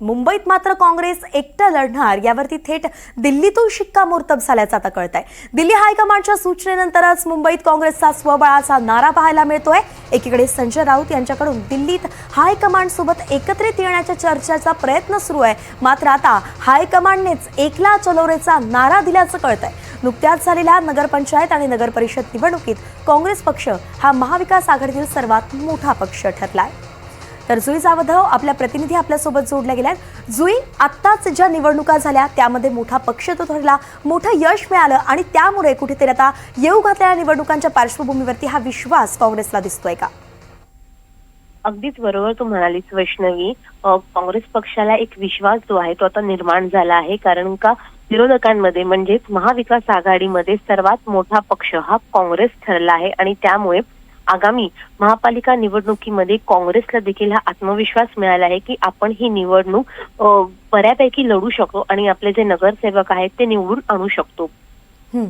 मुंबईत मात्र काँग्रेस एकटं लढणार यावरती थेट दिल्लीतून शिक्कामोर्तब झाल्याचं आता कळत आहे दिल्ली हायकमांडच्या सूचनेनंतरच मुंबईत काँग्रेसचा स्वबळाचा नारा पाहायला मिळतोय. एकीकडे संजय राऊत यांच्याकडून दिल्लीत हायकमांड सोबत एकत्रित येण्याच्या चर्चेचा प्रयत्न सुरू आहे. मात्र आता हायकमांडनेच एकला चलोरेचा नारा दिल्याचं कळत आहे नुकत्याच झालेल्या नगरपंचायत आणि नगरपरिषद निवडणुकीत काँग्रेस पक्ष हा महाविकास आघाडीतील सर्वात मोठा पक्ष ठरला आहे तर जुई जाधव आपल्या प्रतिनिधी आपल्यासोबत जोडल्या गेल्यात. जुई आत्ताच ज्या निवडणुका झाल्या त्यामध्ये मोठा पक्ष तो ठरला मोठं यश मिळालं आणि त्यामुळे कुठेतरी आता येऊ घातलेल्या निवडणुकांच्या पार्श्वभूमीवरती हा विश्वास काँग्रेसला दिसतोय का? अगदीच बरोबर तू म्हणालीस वैष्णवी. काँग्रेस पक्षाला एक विश्वास जो आहे तो आता निर्माण झाला आहे. कारण का? विरोधकांमध्ये म्हणजेच महाविकास आघाडीमध्ये सर्वात मोठा पक्ष हा काँग्रेस ठरला आहे आणि त्यामुळे आगामी महापालिका निवडणुकीमध्ये काँग्रेसला देखील हा आत्मविश्वास मिळाला आहे की आपण ही निवडणूक बऱ्यापैकी लढू शकतो आणि आपले जे नगरसेवक आहेत ते निवडून आणू शकतो.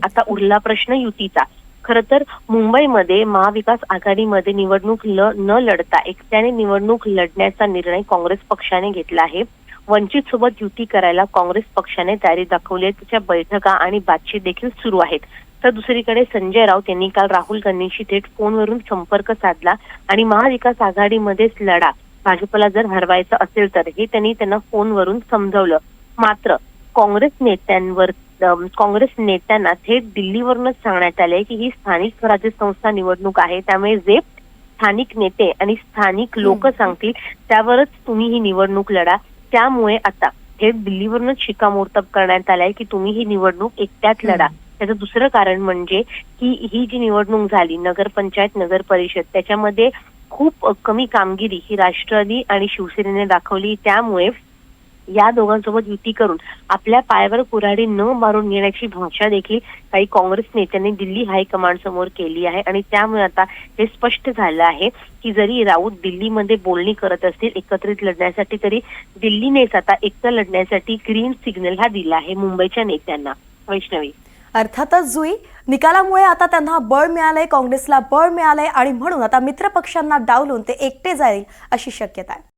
आता उरला प्रश्न युतीचा. खर तर मुंबईमध्ये महाविकास आघाडीमध्ये निवडणूक ल न लढता एकट्याने निवडणूक लढण्याचा निर्णय काँग्रेस पक्षाने घेतला आहे. वंचित सोबत युती करायला काँग्रेस पक्षाने तयारी दाखवली आहे. त्याच्या बैठका आणि बातचीत देखील सुरू आहेत. तर दुसरीकडे संजय राऊत यांनी काल राहुल गांधींशी थेट फोनवरून संपर्क साधला आणि महाविकास आघाडीमध्येच लढा भाजपला जर हरवायचं असेल तर हे त्यांनी त्यांना फोनवरून समजवलं. मात्र काँग्रेस नेत्यांवर काँग्रेस नेत्यांना थेट दिल्लीवरूनच सांगण्यात आले की ही स्थानिक स्वराज्य संस्था निवडणूक आहे. त्यामुळे जे स्थानिक नेते आणि स्थानिक लोक सांगतील त्यावरच तुम्ही ही निवडणूक लढा. त्यामुळे आता थेट दिल्लीवरूनच शिक्कामोर्तब करण्यात आलाय की तुम्ही ही निवडणूक एकट्यात लढा. त्याचं दुसरं कारण म्हणजे की ही जी निवडणूक झाली नगरपंचायत नगर परिषद त्याच्यामध्ये खूप कमी कामगिरी ही राष्ट्रवादी आणि शिवसेनेने दाखवली. त्यामुळे या दोघांसोबत युती करून आपल्या पायावर कुऱ्हाडी न मारून घेण्याची भाषा देखील काही काँग्रेस नेत्यांनी दिल्ली हायकमांड समोर केली आहे. आणि त्यामुळे आता हे स्पष्ट झालं आहे की जरी राऊत दिल्लीमध्ये बोलणी करत असतील एकत्रित लढण्यासाठी तरी दिल्लीनेच आता एकटं लढण्यासाठी ग्रीन सिग्नल हा दिला आहे मुंबईच्या नेत्यांना. वैष्णवी. अर्थातच जुई निकालामुळे आता त्यांना बळ मिळालंय काँग्रेसला बळ मिळालंय आणि म्हणून आता मित्रपक्षांना डावलून ते एकटे जाईल अशी शक्यता आहे.